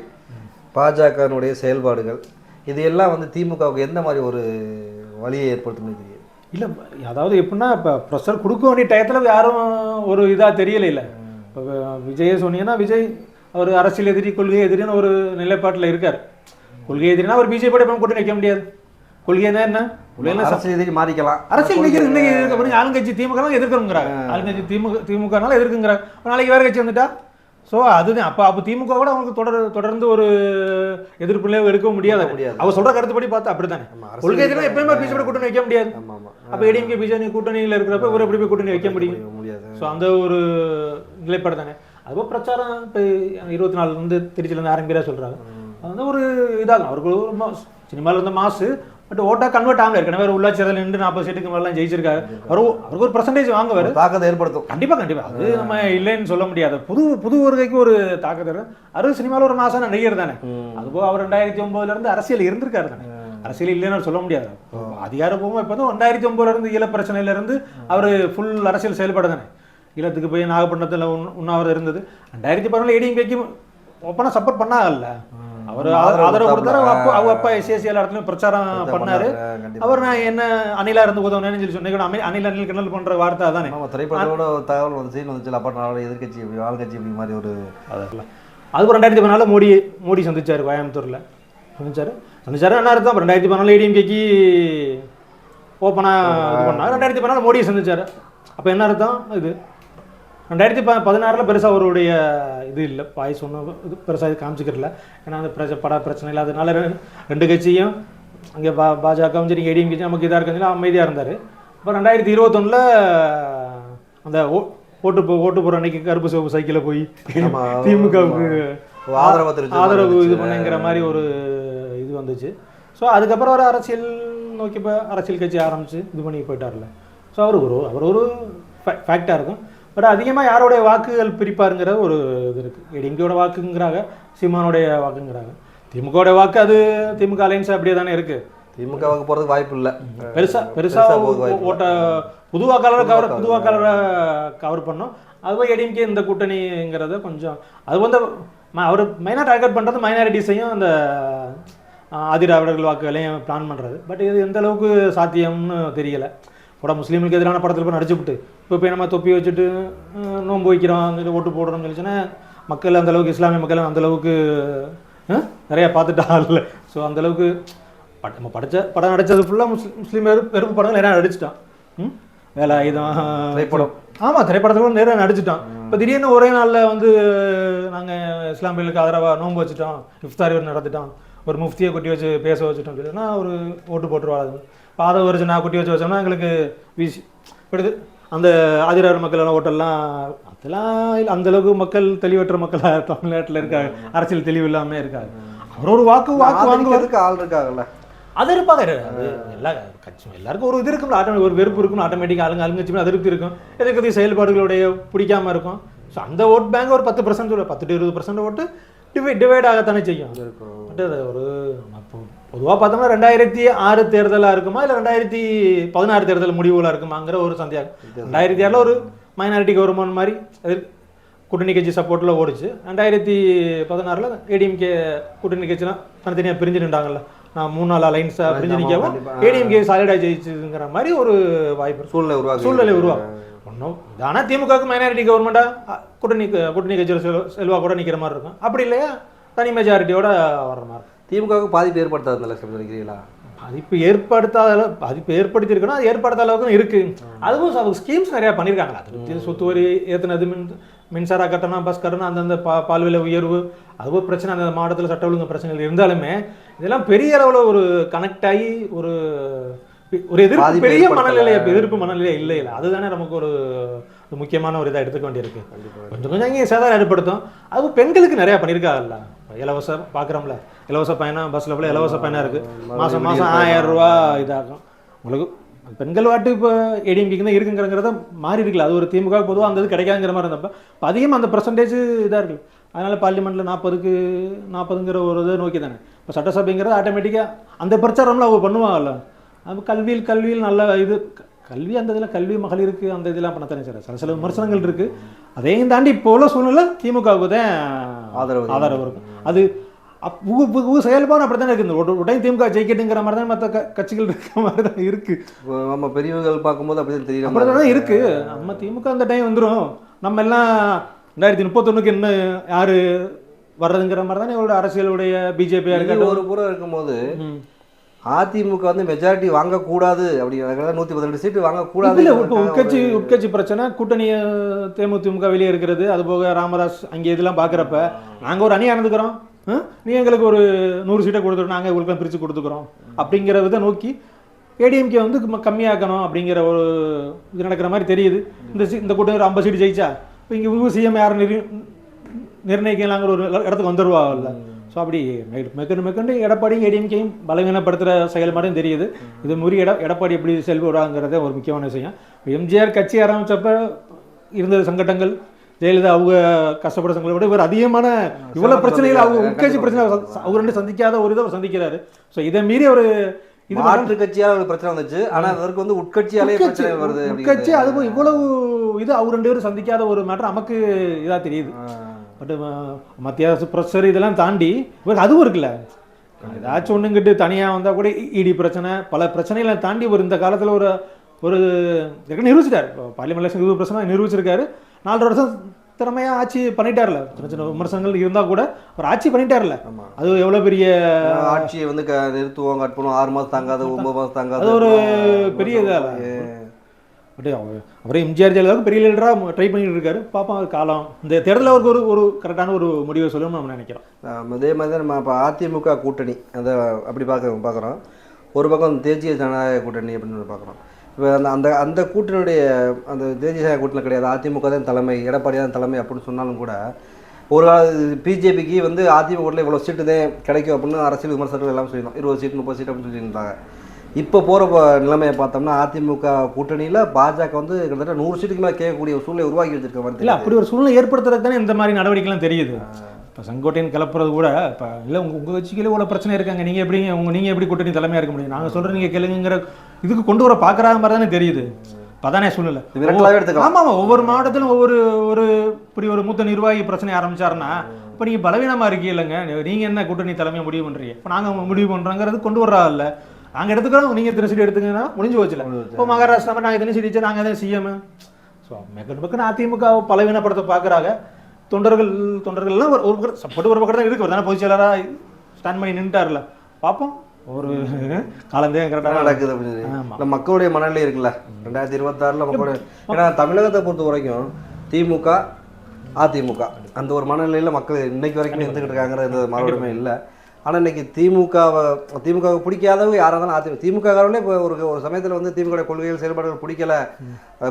பாஜகனுடைய செயல்பாடுகள் இது எல்லாம் வந்து திமுகவுக்கு எந்த மாதிரி ஒரு வழியை ஏற்படுத்தும் தெரியுது. இல்லை அதாவது எப்படின்னா இப்போ ப்ரெஷர் கொடுக்க வேண்டிய டயத்தில் யாரும் ஒரு இதாக தெரியல இல்லை. இப்போ விஜயை சொன்னீங்கன்னா விஜய் அவர் அரசியல் எதிரி கொள்கை எதிரின்னு ஒரு நிலைப்பாட்டில் இருக்கார். கொள்கை எதிரினா அவர் பிஜேபி கூட்டணி வைக்க முடியாது. கொள்கைன்னா என்ன? கொள்கைன்னா அரசியல் எதிரி மாறிக்கலாம். அரசியல் நிகழ்ச்சி இன்னைக்கு எதிர்க்க போறீங்க ஆளுங்கட்சி திமுக எதிர்க்கிறோங்கிறாங்க ஆளுங்கட்சி திமுக திமுகனால எதிர்க்குங்கிறாங்க நாளைக்கு வேற கட்சி வந்துட்டா? ஸோ அதுதான். அப்போ அப்போ திமுக கூட அவங்களுக்கு தொடர் தொடர்ந்து ஒரு எதிர்ப்புல எடுக்க முடியாது. முடியாது. அவ சொல்ற கருத்துப்படி பார்த்தா அப்படித்தானே. ஆமா, அரசியல் கொள்கை எதிராக எப்பயுமே பிஜேபி கூட்டணி வைக்க முடியாது. அப்போ ஏடிஎம்கே பிஜேபி கூட்டணியில் இருக்கிறப்ப இவர் எப்படி போய் கூட்டணி வைக்க முடியும்? முடியாது. ஸோ அந்த ஒரு நிலைப்பாடு தானே அதுவும் பிரச்சாரம் இப்போ இருபத்தி நாலுல இருந்து திருச்சியிலேருந்து ஆரம்பிக்கிறா சொல்றாங்க. அது வந்து ஒரு இதாகும் அவருக்கு ஒரு மாஸ் சினிமாவில் இருந்த மாசு பட் ஓட்டா கன்வெர்ட் ஆகல. ஏற்கனவே ஒரு உள்ளாட்சி தேர்தல் நின்று நாற்பது சீட்டுக்கு மேலாம் ஜெயிச்சிருக்காரு. அவர் அவருக்கு ஒரு பர்சன்டேஜ் வாங்குவார். தாக்கத்தை ஏற்படுத்தும். கண்டிப்பா கண்டிப்பா. அது நம்ம இல்லைன்னு சொல்ல முடியாது. புது புது வருகைக்கு ஒரு தாக்கத்தை அவர் சினிமாவில் ஒரு மாசான நடிகர் தானே. அதுபோக அவர் ரெண்டாயிரத்தி ஒன்பதுல இருந்து அரசியல் இருந்திருக்காரு தானே. அரசியல் இல்லைன்னு சொல்ல முடியாது. அதிகாரப்பூர்வம் இப்போ வந்து ரெண்டாயிரத்தி ஒன்பதுல இருந்து ஈழ பிரச்சனையில இருந்து அவர் ஃபுல் அரசியல் செயல்பட தானே. ஈழத்துக்கு போய் நாகப்பட்டினத்தில் உண்ணாவிரதம் இருந்தது. ரெண்டாயிரத்தி பதினாலு ஏடிஎம்கேக்கு ஓப்பனாக சப்போர்ட் பண்ணாங்கல்ல அவர் ஆதரவு கொடுத்தாரு. அப்போ அவங்க அப்பா எஸ்சிஎஸ்சி எல்லா இடத்துலையும் பிரச்சாரம் பண்ணாரு. அவர் நான் என்ன அணிலா இருந்து உதவுனேன்னு சொல்லி சொன்னேன். அணில் அணில் கிணல் பண்ற வார்த்தை அதானே. திரைப்படத்தோட தகவல் வந்து சீன் வந்துச்சு. அப்ப இப்படி ஆளுங்கட்சி இப்படி மாதிரி ஒரு அதுக்கு ரெண்டாயிரத்தி பதினாலு மோடி மோடி சந்திச்சாரு கோயம்புத்தூர்ல. சந்திச்சாரு. சந்திச்சாரு. என்ன அர்த்தம்? ரெண்டாயிரத்தி பதினாலு ஏடிஎம்கேக்கு ஓப்பனா இது பண்ணாங்க ரெண்டாயிரத்தி பதினாலு மோடியை சந்திச்சாரு. அப்ப என்ன அர்த்தம் இது? ரெண்டாயிரத்தி ப பதினாறில் பெருசாக அவருடைய இது இல்லை பாய் சொன்ன இது பெருசாக இது காமிச்சிக்கிறல ஏன்னா அந்த பிரச்ச பட பிரச்சனை இல்லை அதனால ரெ- ரெண்டு கட்சியும் அங்கே பா பாஜகவும் சரி ஏடிஎம் கட்சி நமக்கு இதாக இருக்கிறதுல அமைதியாக இருந்தார். இப்போ ரெண்டாயிரத்தி இருபத்தொன்னில் அந்த ஓ ஓட்டு போ ஓட்டு போகிற அன்னைக்கு கருப்பு சிவப்பு சைக்கிளில் போய். திமுகவுக்கு ஆதரவு ஆதரவு இது. பண்ணுங்கிற மாதிரி ஒரு இது வந்துச்சு. ஸோ அதுக்கப்புறம் ஒரு அரசியல் நோக்கி இப்போ அரசியல் கட்சி ஆரம்பிச்சு இது பண்ணி போயிட்டார்ல ஸோ அவர் ஒரு அவர் ஒரு ஃபேக்டாக இருக்கும். பட் அதிகமாக யாருடைய வாக்குகள் பிரிப்பாருங்கிற ஒரு இது இருக்குது எடிங்கோட வாக்குங்கிறாங்க சீமானுடைய வாக்குங்கிறாங்க. திமுகவோட வாக்கு அது திமுக அலைன்ஸ் அப்படியே தானே இருக்குது திமுகவுக்கு போறதுக்கு வாய்ப்பு இல்ல. பெருசா பெருசா போக வாய்ப்பு ஓட்ட புது வாக்காளரை கவர் புது வாக்காளரை. கவர் பண்ணோம். அதுவே ஏடிஎம்கே இந்த கூட்டணிங்கிறத கொஞ்சம் அது வந்து அவர் மெயினாக டார்கெட் பண்ணுறது மைனாரிட்டிஸையும் அந்த ஆதிராவிடர்கள் வாக்குகளையும் பிளான் பண்ணுறது பட் இது எந்த அளவுக்கு சாத்தியம்னு தெரியலை. கூட முஸ்லீமுக்கு எதிரான படத்தில் போய் நடிச்சுவிட்டு இப்போ போய் நம்ம தொப்பி வச்சுட்டு நோன்பு வைக்கிறோம் சொல்லி ஓட்டு போடுறோம்னு சொல்லிச்சுன்னா மக்கள் அந்த அளவுக்கு இஸ்லாமிய மக்கள் அந்த அளவுக்கு அஹ், நிறைய பார்த்துட்டா இல்லை ஸோ அந்த அளவுக்கு பட் நம்ம படித்த படம் நடிச்சது ஃபுல்லாக முஸ்லீம் முஸ்லீம் வெறுப்பு படங்கள் நிறையா நடிச்சிட்டான். ம்? வேலை ஆயுதம் திரைப்படம். ஆமாம் திரைப்படத்தில் நிறைய நடிச்சிட்டோம் இப்போ திடீர்னு ஒரே நாளில் வந்து நாங்கள் இஸ்லாமியர்களுக்கு ஆதரவாக நோன்பு வச்சுட்டோம் இஃப்தார் நடத்திட்டோம் ஒரு முஃப்தியை கொட்டி வச்சு பேச வச்சுட்டோம் சொல்லினா ஒரு ஓட்டு போட்டுருவாங்க அதை. ஒரு நான் கொட்டி வச்சு வச்சோம்னா எங்களுக்கு வீசி விடுது அந்த ஆதிரார் மக்கள் எல்லாம் ஓட்டெல்லாம் அதெல்லாம் இல்ல, அந்த அளவுக்கு மக்கள் தெளிவற்ற மக்களாக தமிழ்நாட்டில் இருக்காங்க. அரசியல் தெளிவு இல்லாமல் இருக்காங்க. அவர் ஒரு வாக்கு வாக்கு வாங்குவார். ஆதரிக்கிறதுக்கு ஆள் இருக்காங்கல்ல. அது இருப்பாங்க. எல்லா கட்சி எல்லாருக்கும் ஒரு இது இருக்கும்ல ஒரு வெறுப்பு இருக்கும் ஆட்டோமேட்டிக் ஆளுங்க ஆளுங்க அதிருப்தி இருக்கும். எதிர்க்கட்சி செயல்பாடுகளுடைய பிடிக்காம இருக்கும். ஸோ அந்த ஓட் பேங்க் ஒரு பத்து பர்சன்ட் பத்து டு இருபது பர்சன்ட் ஓட்டு டிவைட் டிவைட் ஆகத்தானே செய்யும். பட் ஒரு பொதுவாக பார்த்தோம்னா ரெண்டாயிரத்தி ஆறு தேர்தலாக இருக்குமா? இல்லை ரெண்டாயிரத்தி பதினாறு தேர்தல் முடிவுகளாக இருக்குமாங்கிற ஒரு சந்தேகம் ரெண்டாயிரத்தி ஆறில் ஒரு மைனாரிட்டி கவர்மெண்ட் மாதிரி கூட்டணி கட்சி சப்போர்ட்டில் ஓடிச்சு. ரெண்டாயிரத்தி பதினாறில் ஏடிஎம்கே கூட்டணி கட்சிலாம் தனித்தனியாக பிரிஞ்சு நின்றாங்கல்ல நான் மூணு நாள் அலைன்ஸாக பிரிஞ்சு நிற்கவும். ஏடிஎம்கே சாலிடாக ஜெயிச்சுங்கிற மாதிரி ஒரு வாய்ப்பு. சூழ்நிலை உருவாக்கு சூழ்நிலை உருவாகும். ஒன்றும் ஆனால் திமுகவுக்கு மைனாரிட்டி கவர்மெண்ட்டாக கூட்டணி கூட்டணி கட்சியோட செல்வா கூட நிற்கிற மாதிரி இருக்கும். அப்படி இல்லையா? தனி மெஜாரிட்டியோட வர்ற மாதிரி. திமுகவுக்கு பாதிப்பு ஏற்படுத்தாது இந்த லட்சம் நினைக்கிறீங்களா பாதிப்பு ஏற்படுத்தாத பாதிப்பு ஏற்படுத்தியிருக்கணும் அது ஏற்படுத்தாத அளவுக்கு இருக்கு. அதுவும் அவங்க ஸ்கீம்ஸ் நிறையா பண்ணியிருக்காங்களா அது சொத்து வரி ஏற்றுனது மின் மின்சார கட்டணம் பஸ் கட்டணம் அந்தந்த பா பால் விலை உயர்வு அதுவும் பிரச்சனை. அந்த மாவட்டத்தில் சட்ட ஒழுங்கு பிரச்சனைகள் இருந்தாலுமே இதெல்லாம் பெரிய அளவில் ஒரு கனெக்ட் ஆகி ஒரு ஒரு எதிர்ப்பு பெரிய. மனநிலை எதிர்ப்பு மனநிலை இல்லை இல்லை. அதுதானே நமக்கு ஒரு முக்கியமான ஒரு இதாக எடுத்துக்க வேண்டியிருக்கு. கொஞ்சம் கொஞ்சம் இங்கே சேதாரம் ஏற்படுத்தும். அதுவும் பெண்களுக்கு நிறையா பண்ணியிருக்காங்கல்ல. இலவச பார்க்குறோம்ல இலவச பயணம் பஸ்ஸில் போல இலவச பயணம் இருக்குது மாதம் மாதம் ஆயிரம் ரூபா இதாகும். உங்களுக்கு பெண்கள் வாட்டு இப்போ ஏடிஎம்கேக்கு தான் இருக்குங்கிறத மாறி இருக்குல்ல. அது ஒரு திமுக பொதுவாக அந்த இது கிடைக்காதுங்கிற மாதிரி இருந்தப்ப இப்போ அதிகமாக அந்த பர்சன்டேஜ் இதாக இருக்குது அதனால பார்லிமெண்ட்டில் நாற்பதுக்கு நாற்பதுங்கிற ஒரு இதை நோக்கி தானே இப்போ சட்டசபைங்கிறது ஆட்டோமேட்டிக்காக அந்த பிரச்சாரம்லாம் அவங்க பண்ணுவாங்கல்ல. அப்போ கல்வியில் கல்வியில் நல்ல இது. கல்வி அந்த இதில் கல்வி மகளிருக்கு அந்த இதெல்லாம் பண்ணத்தானே சார். சில சில விமர்சனங்கள் இருக்குது அதையும் தாண்டி இப்போ உள்ள சூழ்நிலை திமுகவுக்கு தான் ஆதரவு ஆதரவு இருக்கும் அது அப் செயல்பாடு அப்படி தானே இருக்குது. ஒரு உடனே திமுக ஜெயிக்கட்டுங்கிற மாதிரி தான் மற்ற க கட்சிகள் இருக்கிற மாதிரி தான் இருக்குது நம்ம பெரியவர்கள் பார்க்கும்போது அப்படிதான் தெரியுற அப்படி மாதிரி தான் இருக்கு. நம்ம திமுக அந்த டைம் வந்துடும் நம்ம எல்லாம் ரெண்டாயிரத்தி முப்பத்தொன்னுக்கு என்ன யாரு வர்றதுங்கிற மாதிரி தானே இவரோட அரசியலுடைய பிஜேபியா இது இருக்கட்டும். ஒரு புறம் இருக்கும்போது. அதிமுக வந்து மெஜாரிட்டி வாங்கக்கூடாது அப்படிங்கிறத நூற்றி பதினெட்டு சீட்டு வாங்கக்கூடாது இல்ல இப்போ உட்கட்சி உட்கட்சி பிரச்சனை கூட்டணி தேமுதிமுக வெளியே இருக்கிறது அது போக ராமதாஸ் அங்கே இதெல்லாம் பார்க்குறப்ப நாங்கள் ஒரு அணியாக இருந்துக்கிறோம்? நீ எங்களுக்கு ஒரு நூறு சீட்டை கொடுத்துட்டு நாங்கள் உங்களுக்கு பிரித்து கொடுத்துக்கிறோம். அப்படிங்கிற விதை நோக்கி ஏடிஎம்கே வந்து கம்ம- கம்மியாக்கணும் அப்படிங்கிற ஒரு இது நடக்கிற மாதிரி தெரியுது. இந்த இந்த கூட்டணி ஒரு ஐம்பது சீட்டு ஜெயிச்சா இப்போ இங்கே சிஎம் யாரை நிர் நிர்ணயிக்கலாங்கிற ஒரு இடத்துக்கு வந்துடுவாங்கல்ல ஸோ அப்படி மெக்கண்டு மெக்கண்டு எடப்பாடியும் ஏடிஎம்கேயும் பலவீனப்படுத்துகிற செயல்பாடும் தெரியுது. இது முறி எட எடப்பாடி எப்படி செல்வாங்கிறதே ஒரு முக்கியமான விஷயம். எம்ஜிஆர் கட்சி ஆரம்பிச்சப்ப இருந்த சங்கடங்கள் ஜெயலலிதா அவங்க கஷ்டப்பட சங்கங்களை விட இவர் அதிகமான இவ்வளவு பிரச்சனைகள் அவங்க உட்கட்சி பிரச்சனை அவர் ரெண்டு சந்திக்காத ஒரு இதை அவர் சந்திக்கிறாரு. ஸோ இதை மீறி ஒரு இது மாற்று கட்சியால ஒரு பிரச்சனை வந்துச்சு. ஆனா அதற்கு வந்து உட்கட்சியாலே உட்கட்சி பிரச்சனை வருது உட்கட்சி அதுவும் இவ்வளவு இது அவர் ரெண்டு பேரும் சந்திக்காத ஒரு மேட்டர் நமக்கு இதா தெரியுது. பட் மத்திய அரசு ப்ரெஷர் இதெல்லாம் தாண்டி இவருக்கு அதுவும் இருக்குல்ல. ஏதாச்சும் ஒண்ணுங்கிட்டு தனியாக வந்தால் கூட இடி பிரச்சனை பல பிரச்சனைகளை தாண்டி ஒரு இந்த காலத்தில் ஒரு ஒரு நிரூபிச்சிட்டாரு. இப்போ பார்லிமெண்ட் எலெக்ஷன் இருபது பிரச்சனை நிரூபிச்சிருக்காரு. நாலரை வருஷம் திறமையாக ஆட்சி பண்ணிட்டார்ல சின்ன சின்ன விமர்சனங்கள் இருந்தால் கூட அவர் ஆட்சி பண்ணிட்டார்ல அது எவ்வளோ பெரிய ஆட்சியை வந்து நிறுத்துவோம் கட் பண்ணுவோம். ஆறு மாசம் தாங்காது ஒன்பது மாசம் தாங்காது. அது ஒரு பெரிய இதா பட் அவர் அவரே எம்ஜிஆர் ஜெயலலிதாவுக்கு பெரிய லீடராக ட்ரை பண்ணிட்டு இருக்காரு. பார்ப்போம் அது காலம். இந்த தேர்தலில் அவருக்கு ஒரு ஒரு கரெக்டான ஒரு முடிவை சொல்லணும்னு நம்ம நினைக்கிறோம். அதே மாதிரி தான் நம்ம இப்போ அதிமுக கூட்டணி அதை அப்படி பார்க்க பார்க்குறோம். ஒரு பக்கம் தேசிய ஜனநாயக கூட்டணி அப்படின்னு பார்க்குறோம். இப்போ அந்த அந்த அந்த கூட்டணியுடைய அந்த தேசிய ஜனநாயக கூட்டணி கிடையாது. அதிமுக தான் தலைமை எடப்பாடி தான் தலைமை அப்படின்னு சொன்னாலும் கூட ஒரு பிஜேபிக்கு வந்து அதிமுக இவ்வளோ சீட்டு தான் கிடைக்கும் அப்படின்னு அரசியல் விமர்சகர்கள் எல்லாம் சொல்லியிருந்தோம் இருபது சீட் முப்பது சீட் அப்படின்னு சொல்லியிருந்தாங்க. இப்போ போகிற நிலைமையை பார்த்தோம்னா அதிமுக கூட்டணியில் பாஜக வந்து கிட்டத்தட்ட நூறு சீட்டுக்கு மேலே கேட்கக்கூடிய ஒரு சூழ்நிலை உருவாக்கி வச்சிருக்க இல்லை. அப்படி ஒரு சூழ்நிலை ஏற்படுத்துறது தானே இந்த மாதிரி நடவடிக்கைலாம் தெரியுது. இப்போ செங்கோட்டையன் கிளப்புறது கூட இப்போ இல்லை உங்கள் உங்கள் கட்சிகளே இவ்வளோ பிரச்சனை இருக்காங்க. நீங்கள் எப்படிங்க உங்க நீங்கள் எப்படி கூட்டணி தலைமையாக இருக்க முடியும்? நாங்கள் சொல்கிறோம் நீங்கள் கேளுங்கிற இதுக்கு கொண்டு வர பார்க்குற மாதிரி தானே தெரியுது. பதானே சூழ்நிலை. விரட்டலாவே எடுத்துக்கலாம். ஆமா ஆமா ஒவ்வொரு மாவட்டத்திலும் ஒவ்வொரு ஒரு இப்படி ஒரு மூத்த நிர்வாகி பிரச்சனை ஆரம்பிச்சாருன்னா இப்போ நீங்க பலவீனமா இருக்கீங்க நீங்க என்ன கூட்டணி தலைமையை முடிவு பண்றீங்க? இப்போ நாங்க முடிவு பண்றோங்கிறது கொண்டு வர்றா இல்ல நாங்க எடுத்துக்கிறோம் நீங்க எத்தனை சீட் எடுத்துங்கன்னா முடிஞ்சு போச்சுல இப்போ மகாராஷ்டிரா நாங்க எத்தனை சீட் வச்சு நாங்க தான் சிஎம் ஸோ மெக்கன் அதிமுக பலவீனப்படுத்த பார்க்குறாங்க தொண்டர்கள் தொண்டர்கள்லாம் ஒரு ஒரு சப்போர்ட் ஒரு பக்கம் தான் இருக்கு. தானே பொதுச் செயலராக ஸ்டாண்ட் பண்ணி நின்றுட்டார்ல பார்ப்போம். ஒரு காலந்தே கரெக்டாக நடக்குது அப்படின்னு மக்களுடைய மனநிலை இருக்குல்ல. ரெண்டாயிரத்தி இருபத்தாறுல மக்களுடைய ஏன்னா தமிழகத்தை பொறுத்த வரைக்கும் திமுக அதிமுக. அந்த ஒரு மனநிலையில மக்கள் இன்னைக்கு வரைக்கும் இருந்துகிட்டு இருக்காங்கிற எந்த மறுபடியுமே இல்லை. ஆனால் இன்னைக்கு திமுகவை திமுகவை பிடிக்காதவங்க யாராக இருந்தாலும் அதிமுக திமுககாரர்களே இப்போ ஒரு ஒரு சமயத்தில் வந்து திமுக கொள்கைகள் செயல்பாடுகள் பிடிக்கல.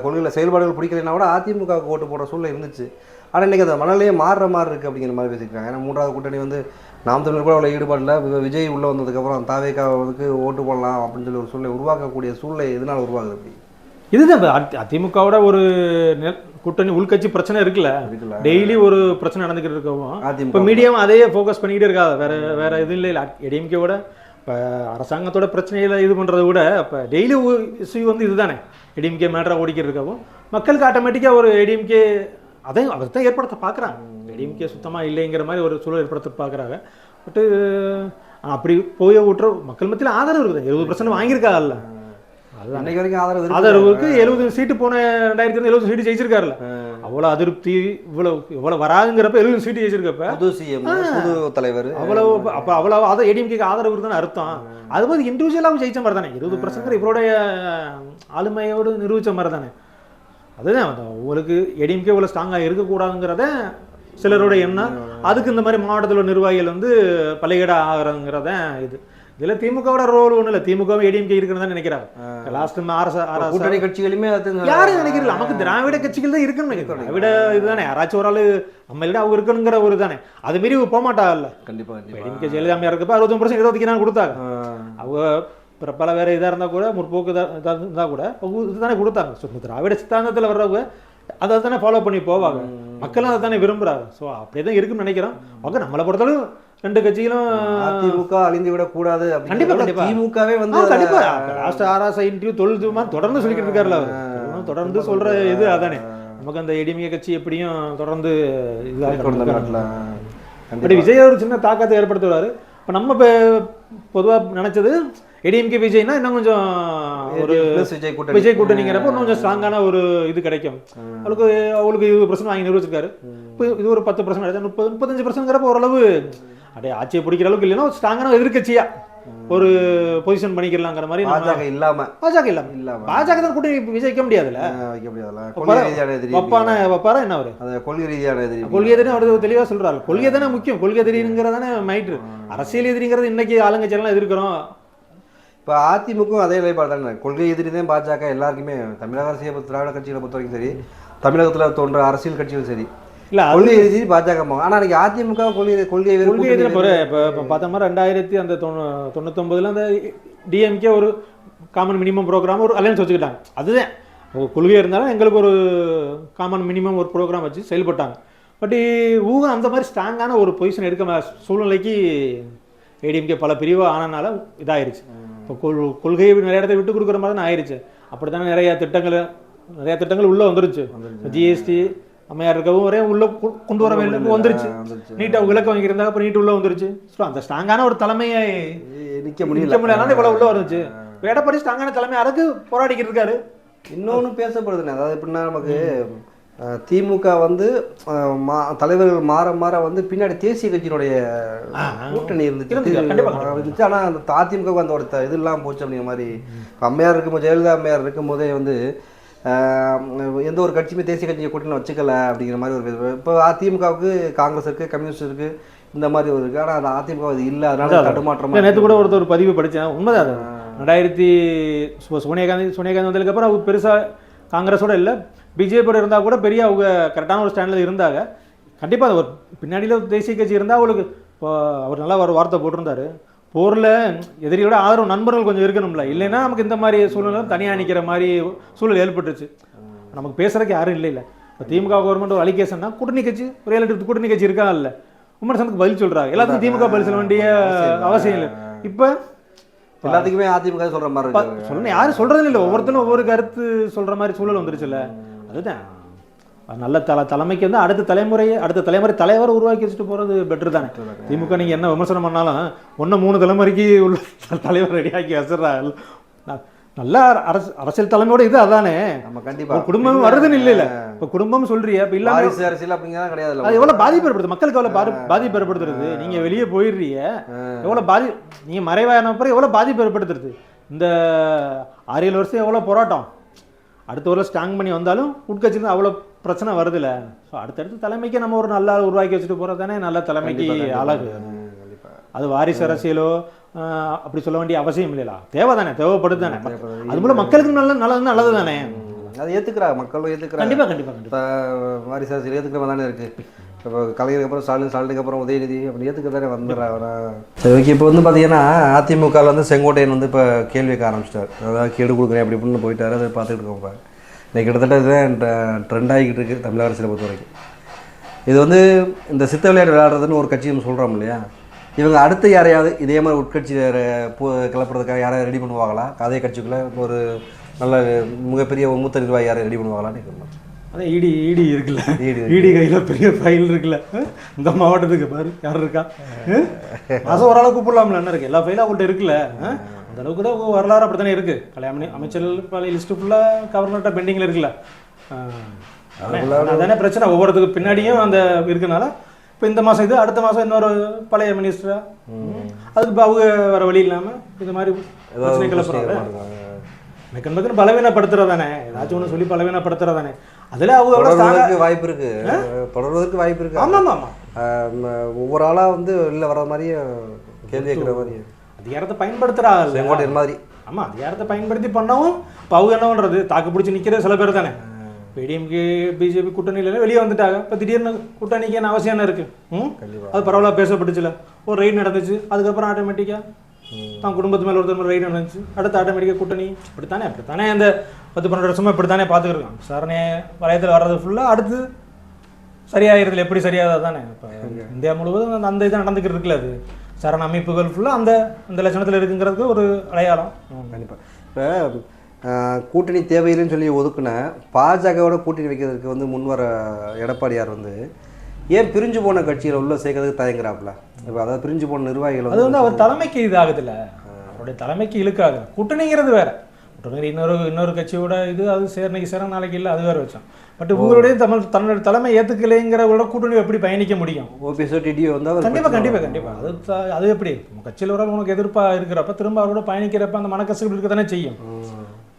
கொள்கையில் செயல்பாடுகள் பிடிக்கலைன்னா கூட அதிமுகவுக்கு ஓட்டு போடுற சூழ்நிலை இருந்துச்சு. ஆனால் இன்னைக்கு அந்த மனநிலையே மாறுற மாதிரி இருக்குது அப்படிங்கிற மாதிரி பேசியிருக்காங்க. ஏன்னா மூன்றாவது கூட்டணி வந்து நாம் தமிழர் கூட அவ்வளோ ஈடுபாடு இல்லை. விஜய் உள்ளே வந்ததுக்கப்புறம் தாவேக்காவுக்கு ஓட்டு போடலாம் அப்படின்னு சொல்லி ஒரு சூழ்நிலை உருவாக்கக்கூடிய சூழ்நிலை எதனால் உருவாகுது அப்படி? இதுதான் அதிமுகவோட ஒரு கூட்டணி உள்கட்சி பிரச்சனை இருக்குல்ல? டெய்லி ஒரு பிரச்சனை நடந்துக்கிட்டு இருக்கவும். இப்போ மீடியாவும் அதையே ஃபோக்கஸ் பண்ணிக்கிட்டே இருக்காது வேற வேற இது இல்லை. இல்லை எடிஎம்கேவோட இப்போ அரசாங்கத்தோட பிரச்சனையில இது பண்ணுறத விட இப்போ டெய்லி இஷ்யூ வந்து இதுதானே. ஏடிஎம்கே மேட்டராக ஓடிக்கிட்டு இருக்கவும் மக்களுக்கு ஆட்டோமேட்டிக்காக ஒரு ஏடிஎம்கே அதையும் அதை தான் ஏற்படுத்த பார்க்குறாங்க ஏடிஎம்கே சுத்தமாக இல்லைங்கிற மாதிரி ஒரு சூழல் ஏற்படுத்த பார்க்குறாங்க பட்டு அப்படி போய் விட்டுற மக்கள் மத்தியில் ஆதரவு இருக்குது. எழுபது பர்சன்ட் வாங்கியிருக்காங்கல்ல. அதுதான் இன்னைக்கு வரைக்கும் ஆதரவு. ஆதரவுக்கு எழுபது சீட்டு போன ரெண்டாயிரத்தி எழுபது சீட்டு ஜெயிச்சிருக்காருல்ல அவ்வளோ அதிருப்தி இவ்வளோ இவ்வளோ வராதுங்கிறப்ப எழுபது சீட்டு ஜெயிச்சிருக்கப்ப. புது சிஎம் புது தலைவர். அவ்வளவு அப்போ அவ்வளோ அதை ஏடிஎம்கேக்கு ஆதரவு இருக்குன்னு அர்த்தம். அது மாதிரி இண்டிவிஜுவலாக ஜெயிச்ச மாதிரி தானே. இருபது பர்சன்ட் இவருடைய ஆளுமையோடு நிரூபித்த மாதிரி தானே. அதுதான் அது உங்களுக்கு ஏடிஎம்கே இவ்வளோ ஸ்ட்ராங்காக இருக்கக்கூடாதுங்கிறத சிலரோட எண்ணம். அதுக்கு இந்த மாதிரி மாவட்டத்தில் நிர்வாகிகள் வந்து பள்ளிகடா ஆகிறதுங்கிறத இது. இதில் திமுகவோட ரோல் ஒன்றும் இல்லை. திமுகவும் ஏடிஎம்கே இருக்குன்னு தான் நினைக்கிறாங்க. லாஸ்ட் ஆர்எஸ் கூட்டணி கட்சிகளுமே யாரும் நினைக்கிறீங்க நமக்கு திராவிட கட்சிகள் தான் இருக்குன்னு நினைக்கிறேன் திராவிட இதுதானே. யாராச்சும் ஒரு ஆளு நம்ம இல்லை அவங்க இருக்கணுங்கிற ஒரு தானே அது மீறி போக மாட்டாங்கல்ல கண்டிப்பா கண்டிப்பா. எடிஎம்கே ஜெயலலிதா இருக்கப்ப அறுபத்தொம்பது பர்சன்ட் இடஒதுக்கீடு தான் கொடுத்தாங்க. அவங்க பல வேற இதாக இருந்தால் கூட முற்போக்கு இதாக இருந்தால் கூட இதுதானே கொடுத்தாங்க. ஸோ திராவிட சித்தாந்தத்தில் வர்றவங்க அதை தானே ஃபாலோ பண்ணி போவாங்க. மக்களும் அதை தானே விரும்புகிறாங்க ஸோ அப்படியே தான் இருக்குன்னு நினைக்கிறோம். அவங்க நம்மளை பொறுத்தளவு ரெண்டு கட்சிகளும் அதிமுக அழிந்து விட கூடாது கண்டிப்பா, கண்டிப்பா. திமுகவே வந்து கண்டிப்பா. லாஸ்ட் ஆர்எஸ் இன்டர்வியூ தொழில் தொடர்ந்து சொல்லிக்கிட்டு இருக்காருல்ல அவர். தொடர்ந்து- சொல்ற இது அதானே. நமக்கு அந்த எடிமிய கட்சி எப்படியும் தொடர்ந்து இதாக நாட்டுல பட் விஜய் ஒரு சின்ன தாக்கத்தை ஏற்படுத்துவாரு. இப்போ நம்ம இப்போ பொதுவாக நினைச்சது ஏடிஎம்கே விஜய்னா இன்னும் கொஞ்சம் ஒரு விஜய் கூட்டணி. விஜய் கூட்டணிங்கிறப்ப இன்னும் கொஞ்சம் ஸ்ட்ராங்கான ஒரு இது கிடைக்கும். அவளுக்கு அவளுக்கு இருபது பர்சன்ட் வாங்கி நிரூபிச்சிருக்காரு இப்போ இது ஒரு பத்து பர்சன்ட் கிடைச்சா முப்பது முப்பத்தஞ்சு பர்சன்ட்ங்கிறப்ப ஓரளவு அப்படியே ஆட்சியை பிடிக்கிற அளவுக்கு இல்லைன்னா ஸ்ட்ராங்கான எதிர்க்கட்சியா? ஒரு பொசிஷன் பண்ணிக்கலாங்கிற மாதிரி பாஜக இல்லாம. பாஜக இல்லாம. இல்லாம. பாஜக தான் கூட்டணி விஜய் வைக்க முடியாதுல்ல? வைக்க கொள்கை ரீதியான எதிரி வப்பான வப்பாரா என்ன அவரு? கொள்கை ரீதியான எதிரி கொள்கை எதிரி அவர் தெளிவா சொல்றாரு. கொள்கை தானே முக்கியம். கொள்கை எதிரிங்கிறதானே மைட்ரு அரசியல் எதிரிங்கிறது இன்னைக்கு ஆளுங்கட்சியெல்லாம் எதிர்க்கிறோம். இப்போ அதிமுக அதே நிலைப்பாடு தானே. கொள்கை எதிரி தான் பாஜக எல்லாருக்குமே தமிழக அரசியலை திராவிட கட்சிகளை பொறுத்த வரைக்கும் சரி தமிழகத்துல தோன்ற அரசியல் கட்சிகள் சரி இல்ல கொள்கை எதிரி பாஜக ஆனா இன்னைக்கு அதிமுக கொள்கை கொள்கை கொள்கை எதிரி கூட்டணி இப்போ பார்த்த மாதிரி ரெண்டாயிரத்தி அந்த தொண்ணூ தொண்ணூத்தொம்பதுல அந்த டிஎம்கே ஒரு காமன் மினிமம் ப்ரோக்ராம் ஒரு அலையன்ஸ் வச்சுக்கிட்டாங்க. அதுதான். ஒரு கொள்கை இருந்தாலும் எங்களுக்கு ஒரு காமன் மினிமம் ஒரு ப்ரோக்ராம் வச்சு செயல்பட்டாங்க. பட் ஊகம் அந்த மாதிரி ஸ்ட்ராங்கான ஒரு பொசிஷன் எடுக்க சூழ்நிலைக்கு ஏடிஎம்கே பல பிரிவு ஆனனால இதாயிருச்சு. இப்போ கொள் கொள்கையை நிறைய இடத்த விட்டு கொடுக்குற மாதிரி தான் ஆயிருச்சு. அப்படி தானே நிறைய திட்டங்கள் நிறைய திட்டங்கள் உள்ளே வந்துருச்சு. ஜிஎஸ்டி அம்மையார் இருக்கவும் ஒரே உள்ள கொண்டு வர வேண்டிய வந்துருச்சு. நீட்டா விளக்க வாங்கியிருந்தாங்க அப்போ நீட்டு உள்ள வந்துருச்சு. ஸோ அந்த ஸ்ட்ராங்கான ஒரு தலைமையை நிற்க முடியல. முடியலனால இவ்வளவு உள்ள வந்துச்சு இப்போ எடப்பாடி ஸ்ட்ராங்கான தலைமை அதுக்கு போராடிக்கிட்டு இருக்காரு. இன்னொன்னு பேசப்படுதுண்ணே அதாவது எப்படின்னா நமக்கு திமுக வந்து மா- தலைவர்கள் மாற மாற வந்து பின்னாடி தேசிய கட்சியினுடைய கூட்டணி இருந்துச்சு. இருந்துச்சு, கண்டிப்பா, திரு- இருந்துச்சு. ஆனா அந்த அதிமுக அந்த ஒரு இது இல்லாம போச்சு அப்படிங்கிற மாதிரி. அம்மையார் இருக்கும்போது ஜெயலலிதா அம்மையார் இருக்கும்போதே வந்து எந்த ஒரு கட்சியுமே தேசிய கட்சியை கூட்டணி வச்சுக்கல அப்படிங்கிற மாதிரி ஒரு. இப்போ அதிமுகவுக்கு காங்கிரஸ் இருக்கு கம்யூனிஸ்ட் இருக்கு இந்த மாதிரி ஒரு இருக்கு. ஆனா அது அதிமுக இது இல்ல. அதனால தடுமாற்றமா நேற்று கூட ஒருத்தர் ஒரு பதிவு படித்தேன் உண்மைதான் அது. ரெண்டாயிரத்தி சோனியா காந்தி சோனியா காந்தி வந்ததுக்கப்புறம் அவங்க பெருசாக காங்கிரஸோட இல்லை. பிஜேபியோட இருந்தால் கூட பெரிய அவங்க கரெக்டான ஒரு ஸ்டாண்டில் இருந்தாங்க. கண்டிப்பாக ஒரு பின்னாடியில் தேசிய கட்சி இருந்தால் அவங்களுக்கு இப்போ அவர் நல்லா ஒரு வார்த்தை போட்டிருந்தாரு. போரில் எதிரியோட ஆதரவு நண்பர்கள் கொஞ்சம் இருக்கணும்ல. இல்லைன்னா நமக்கு இந்த மாதிரி சூழ்நிலை தனியாக நிற்கிற மாதிரி சூழல் ஏற்பட்டுச்சு நமக்கு பேசுறதுக்கு யாரும் இல்லை இல்லை இப்போ திமுக கவர்மெண்ட் ஒரு அலிகேஷன்னா கூட்டணி கட்சி ஒரு ஏழு எட்டு கூட்டணி கட்சி இருக்கா இல்லை? விமர்சனத்துக்கு பதில் சொல்றாங்க. எல்லாத்துக்கும் திமுக பதில் சொல்ல வேண்டிய அவசியம் இல்லை. இப்போ எல்லாத்துக்குமே அதிமுக சொல்ற மாதிரி சொல்லணும் யாரும் சொல்றது இல்லை ஒவ்வொருத்தரும் ஒவ்வொரு கருத்து சொல்ற மாதிரி சூழல் வந்துருச்சுல்ல. அதுதான். அது நல்ல தல தலைமைக்கு வந்து அடுத்த தலைமுறையை அடுத்த தலைமுறை தலைவரை உருவாக்கி வச்சுட்டு போறது பெட்டர் தானே. திமுக நீங்க என்ன விமர்சனம் பண்ணாலும் ஒன்று மூணு தலைமுறைக்கு உள்ள தலைவர் ரெடியாக்கி வச்சிடறா நல்ல அரசு அரசியல் தலைமையோட இது அதானே. நம்ம கண்டிப்பா. ஒரு குடும்பம் வருதுன்னு இல்லை இல்ல. இப்போ குடும்பம் சொல்றியா? இப்போ வாரிசு அரசியல் அப்படிங்கிறதா கிடையாது அது எவ்வளவு பாதிப்பு ஏற்படுது? மக்களுக்கு எவ்வளவு பாதி- பாதிப்பு ஏற்படுத்துறது? நீங்க வெளியே போயிடுறீங்க. எவ்வளவு பாதி நீங்க மறைவான பிறகு எவ்வளவு பாதிப்பு ஏற்படுத்துறது? இந்த ஆறு ஏழு வருஷம் எவ்வளவு போராட்டம்? அடுத்த ஒரு ஸ்ட்ராங் பண்ணி வந்தாலும் உட்கட்சியில் அவ்வளோ பிரச்சனை வருதுல்ல ஸோ அடுத்தடுத்து தலைமைக்கு நம்ம ஒரு நல்ல உருவாக்கி வச்சுட்டு போகிறது தானே நல்ல தலைமைக்கு அழகு. அது வாரிசு அரசியலோ அப்படி சொல்ல வேண்டிய அவசியம் இல்லையா தேவை தானே தேவைப்படுது தானே. அது மூலம் மக்களுக்கு நல்ல நல்லது நல்லது தானே. அதை ஏத்துக்கிறாங்க மக்களும் ஏத்துக்கிறாங்க. கண்டிப்பா கண்டிப்பா கண்டிப்பா. இப்போ வாரிசு அரசியல் ஏத்துக்கிற மாதிரி தானே இருக்கு. இப்போ கலைஞருக்கு அப்புறம் ஸ்டாலின் ஸ்டாலினுக்கு அப்புறம் உதயநிதி அப்படி ஏத்துக்க தானே வந்துடுறாங்க சரி ஓகே. இப்போ வந்து பார்த்தீங்கன்னா அதிமுகவில் வந்து செங்கோட்டையன் வந்து இப்போ கேள்வி கேட்க ஆரம்பிச்சிட்டார். அதாவது கேடு கொடுக்குறேன் அப்படி இப்படின்னு போயிட்டாரு. அதை பார்த்துட்டு இருக்கோம் இப்போ இன்னைக்கு கிட்டத்தட்ட இதுதான் ட்ரெண்ட் ஆகிக்கிட்டு இருக்கு தமிழக அரசியலை பொறுத்த வரைக்கும். இது வந்து இந்த சித்த விளையாட்டு விளையாடுறதுன்னு ஒரு கட்சி நம்ம சொல்கிறோம் இல்லையா? இவங்க அடுத்து யாரையாவது இதே மாதிரி உட்கட்சி கிளப்புறதுக்காக யாரையாவது ரெடி பண்ணுவாங்களா? அதே கட்சிக்குள்ளே ஒரு நல்ல மிகப்பெரிய ஒரு மூத்த நிர்வாகி யாரை ரெடி பண்ணுவாங்களான்னு கேட்கணும். அதான் இடி இடி இருக்குல்ல. ED இடி கையில் பெரிய ஃபைல் இருக்குல்ல? இந்த மாவட்டத்துக்கு பாரு யார் இருக்கா? அஹ்? மாசம் ஓரளவு கூப்பிடலாம்ல என்ன இருக்கு? எல்லா ஃபைலும் அவங்கள்ட்ட இருக்குல்ல? அந்த அளவுக்கு தான் வரலாறு அப்படி தானே இருக்கு? கல்யாணம் அமைச்சர்கள் பழைய லிஸ்ட்டு ஃபுல்லாக கவர்னர்கிட்ட பெண்டிங்கில் இருக்குல்ல. அதானே பிரச்சனை. ஒவ்வொருத்துக்கு பின்னாடியும் அந்த இருக்கனால இப்போ இந்த மாதம் இது அடுத்த மாதம் இன்னொரு பழைய மினிஸ்டரா அதுக்கு அவங்க வர வழி இல்லாமல் இது மாதிரி பிரச்சனை கிளப்புறாங்க. மெக்கன் மெக்கன் பலவீனப்படுத்துறதானே? ஏதாச்சும் ஒன்று சொல்லி பலவீனப்படுத்துறதானே? அதில் அவங்க வாய்ப்பு இருக்கு. தொடர்வதற்கு வாய்ப்பு இருக்கு. ஆமாம் ஆமாம் ஆஹ் ம- ஒவ்வொரு ஆளா வந்து வெளில வர மாதிரியே கேள்வி கேட்குற மாதிரி அதிகாரத்தை பயன்படுத்துறாங்க செங்கோட்டையன் மாதிரி. ஆமா அதிகாரத்தை பயன்படுத்தி பண்ணவும் இப்போ அவங்க என்ன பண்றது தாக்கு பிடிச்சி நிக்கிற சில பேர் தானே. பிடிஎம்கே பிஜேபி கூட்டணியில வெளியே வந்துட்டாங்க. இப்போ திடீர்னு கூட்டணிக்கு என்ன அவசியம் இருக்கு? ம். அது பரவாயில்ல பேசப்பட்டுச்சுல. ஒரு ரைட் நடந்துச்சு. அதுக்கப்புறம் ஆட்டோமேட்டிக்காக தான் குடும்பத்து மேல ஒருத்தர் மேலே ரைட் நடந்துச்சு. அடுத்து ஆட்டோமேட்டிக்காக கூட்டணி. இப்படித்தானே அப்படித்தானே அந்த பத்து பன்னெண்டு வருஷமா இப்படித்தானே பார்த்துக்கிறோம் சரணே வளையத்தில் வர்றது ஃபுல்லாக அடுத்து சரியாகிறதுல எப்படி சரியாதது தானே இப்போ இந்தியா முழுவதும் அந்த இது நடந்துக்கிட்டு இருக்குல்ல அது. சரண அமைப்புகள் ஃபுல்லாக அந்த அந்த லட்சணத்தில் இருக்குங்கிறதுக்கு ஒரு அடையாளம். கண்டிப்பா. இப்போ கூட்டணி தேவையில்லைன்னு சொல்லி ஒதுக்குன பாஜகவோட கூட்டணி வைக்கிறதுக்கு வந்து முன்வர எடப்பாடியார் வந்து ஏன் பிரிஞ்சு போன கட்சியில் உள்ள சேர்க்கறதுக்கு தயங்குறாப்புல? இப்போ அதாவது பிரிஞ்சு போன நிர்வாகிகள் அது வந்து அவர் தலைமைக்கு இது ஆகுதுல்ல. அவருடைய தலைமைக்கு இழுக்காது. கூட்டணிங்கிறது வேற. கூட்டணி இன்னொரு இன்னொரு கட்சியோட இது அது சேர்னைக்கு சேர நாளைக்கு இல்லை அது வேற வச்சோம் பட் உங்களுடைய தமிழ் தன்னோட தலைமை ஏத்துக்கலைங்கிறவங்களோட கூட்டணி எப்படி பயணிக்க முடியும்? ஓபிஎஸ்ஓ டிடிஓ வந்து அவர் கண்டிப்பா கண்டிப்பா கண்டிப்பா. அது அது எப்படி கட்சியில் ஒரு உனக்கு எதிர்ப்பா இருக்கிறப்ப திரும்ப அவரோட பயணிக்கிறப்ப அந்த மனக்கசப்பு இருக்க தானே செய்யும்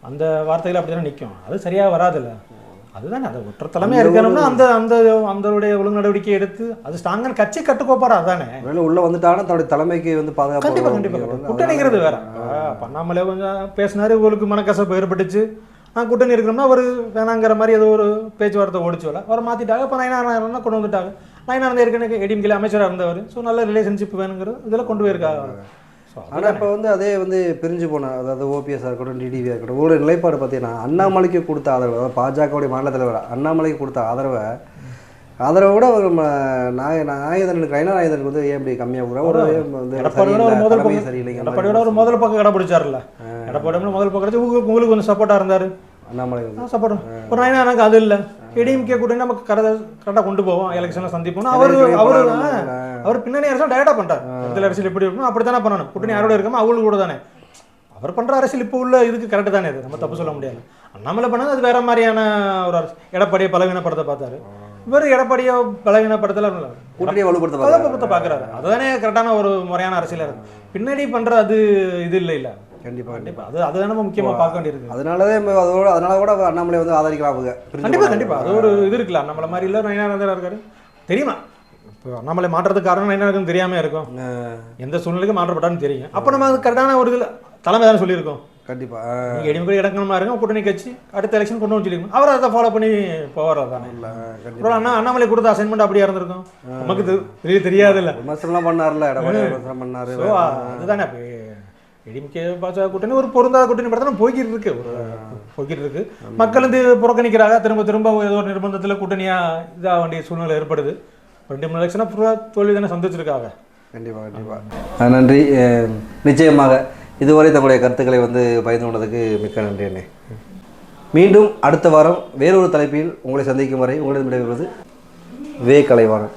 அந்த வார்த்தைகள் அப்படிதானே நிற்கும் அது சரியா வராதுல்ல. அதுதானே அது ஒற்ற தலைமையா இருக்கணும்னா அந்த அந்த அந்தருடைய ஒழுங்கு நடவடிக்கை எடுத்து அது ஸ்ட்ராங்கான கட்சி கட்டுக்கோப்பாரா அதானே? வேலை உள்ள வந்துட்டாங்கன்னா தன்னுடைய தலைமைக்கு வந்து பாதுகாப்பு கண்டிப்பா வரும் கண்டிப்பா அப்படிங்கிறது கண்டிப்பா. வந்து கூட்டணிங்கிறது வேற. பண்ணாமலே கொஞ்சம் பேசினாரு உங்களுக்கு மனக்கசப்பு ஏற்பட்டுச்சு. நான் கூட்டணி இருக்கிறோம்னா ஒரு வேணாங்கிற மாதிரி ஏதோ ஒரு பேச்சுவார்த்தை ஓடிச்சுவல அவரை மாத்திட்டாங்க இப்போ நயனாரா கொண்டு வந்துட்டாங்க. நயனானந்த ஏற்கனவே ஏடிஎம்கேல அமைச்சராக இருந்தவர். ஸோ நல்ல ரிலேஷன்ஷிப் வேணுங்கிறது இதெல்லாம் கொண்டு போயிருக்காங்க ஆனால் இப்போ வந்து அதே வந்து பிரிஞ்சு போன அதாவது ஓபிஎஸ்ஸாக இருக்கட்டும் டிடிவியாக இருக்கட்டும் ஒரு நிலைப்பாடு பார்த்தீங்கன்னா அண்ணாமலைக்கு கொடுத்த ஆதரவு அதாவது பாஜகவுடைய மாநில தலைவர் அண்ணாமலைக்கு கொடுத்த ஆதரவை ஆதரவை விட அவர் நாய நாயதனுக்கு ஐநா நாயதனுக்கு வந்து ஏன் இப்படி கம்மியாக கொடுக்குறா ஒரு வந்து முதல் பக்கம் சரியில்லைங்க எடப்பாடியோட ஒரு முதல் பக்கம் கடை பிடிச்சாருல்ல எடப்பாடியோட முதல் பக்கம் உங்களுக்கு கொஞ்சம் சப்போர்ட்டாக இருந்தார். அண்ணாமலை சப்போர்ட் ஒரு நயனா எனக்கு அது இல்லை. ஏடிஎம்கே கூட்டணி நமக்கு கரெக்டாக கரெக்டாக கொண்டு போவோம். எலெக்ஷனில் சந்திப்போம் அவர் அவர் அவர் பின்னணி அரசியல் டயர்டாக பண்ணுறாரு இடத்துல அரசியல் எப்படி இருக்கணும் அப்படி தானே பண்ணணும். கூட்டணி யாரோட இருக்காமோ அவங்களுக்கு கூட தானே. அவர் பண்ணுற அரசியல் இப்போ உள்ள இதுக்கு கரெக்டு தானே இது. நம்ம தப்பு சொல்ல முடியாது. அண்ணாமலை பண்ணது அது வேற மாதிரியான ஒரு அரசியல் எடப்பாடியை பலவீனப்படுத்த பார்த்தாரு. இவர் எடப்பாடியை பலவீனப்படுத்தல கூட்டணியை வலுப்படுத்த பார்க்குறாரு. அதுதானே கரெக்டான ஒரு முறையான அரசியலாக இருக்கு. பின்னாடி பண்ணுற அது இது இல்லை இல்லை. கண்டிப்பாக கண்டிப்பா. அது அதுதான் நம்ம முக்கியமா பார்க்க வேண்டியிருக்கு அதனாலதே ம- அதோட அதனால கூட அண்ணாமலை வந்து ஆதரிக்கலாம் அவங்க கண்டிப்பா போன- கண்டிப்பா. அது ஒரு இது இருக்குல்ல நம்மள மாதிரி இல்ல நயனானந்தரா இருக்காரு. தெரியுமா? இப்போ அண்ணாமலை மாற்றத்துக்கு காரணம் நயனானந்தன் தெரியாம இருக்கும். எந்த சூழ்நிலைக்கு மாற்றப்பட்டான்னு தெரியும். அப்போ நம்ம அது கரெக்டான ஒரு இதுல தலைமை தானே சொல்லியிருக்கோம். கண்டிப்பா நீங்க எடிமக்கடி இடக்கணுமா இருக்கும் கூட்டணி கட்சி அடுத்த எலெக்ஷன் கொண்டு வந்து சொல்லியிருக்கோம் அவர் அதை ஃபாலோ பண்ணி போவார் தானே? அஹ், கண்டிப்பா. அப்புறம் அண்ணா அண்ணாமலை கொடுத்த அசைன்மெண்ட் அப்படியே இருந்திருக்கும்? நமக்கு தெரிய தெரியாதுல்ல. விமர்சனம்லாம் பண்ணார்ல எடப்பாடி விமர்சனம் பண்ணாரு. அதுதானே இப்போ எடிஎம்கே பாஜக கூட்டணி ஒரு பொருந்தாத கூட்டணி படத்தான் போய்கிட்டு இருக்கு ஒரு போய்கிட்டு இருக்கு மக்கள் வந்து புறக்கணிக்கிறாங்க. திரும்ப திரும்ப ஏதோ ஒரு நிர்பந்தத்தில் கூட்டணியா இதாக வேண்டிய சூழ்நிலை ஏற்படுது. ரெண்டு மூணு லட்சம் ஃபுல்லாக தோல்வி தானே சந்திச்சிருக்காங்க. கண்டிப்பா கண்டிப்பா. அஹ் நன்றி. நிச்சயமாக இதுவரை தங்களுடைய கருத்துக்களை வந்து பகிர்ந்து கொண்டதுக்கு மிக்க நன்றி அண்ணே மீண்டும் அடுத்த வாரம் வேறொரு தலைப்பில் உங்களை சந்திக்கும் வரை உங்களிடம் விடைபெறுவது வே கலைவாணன்.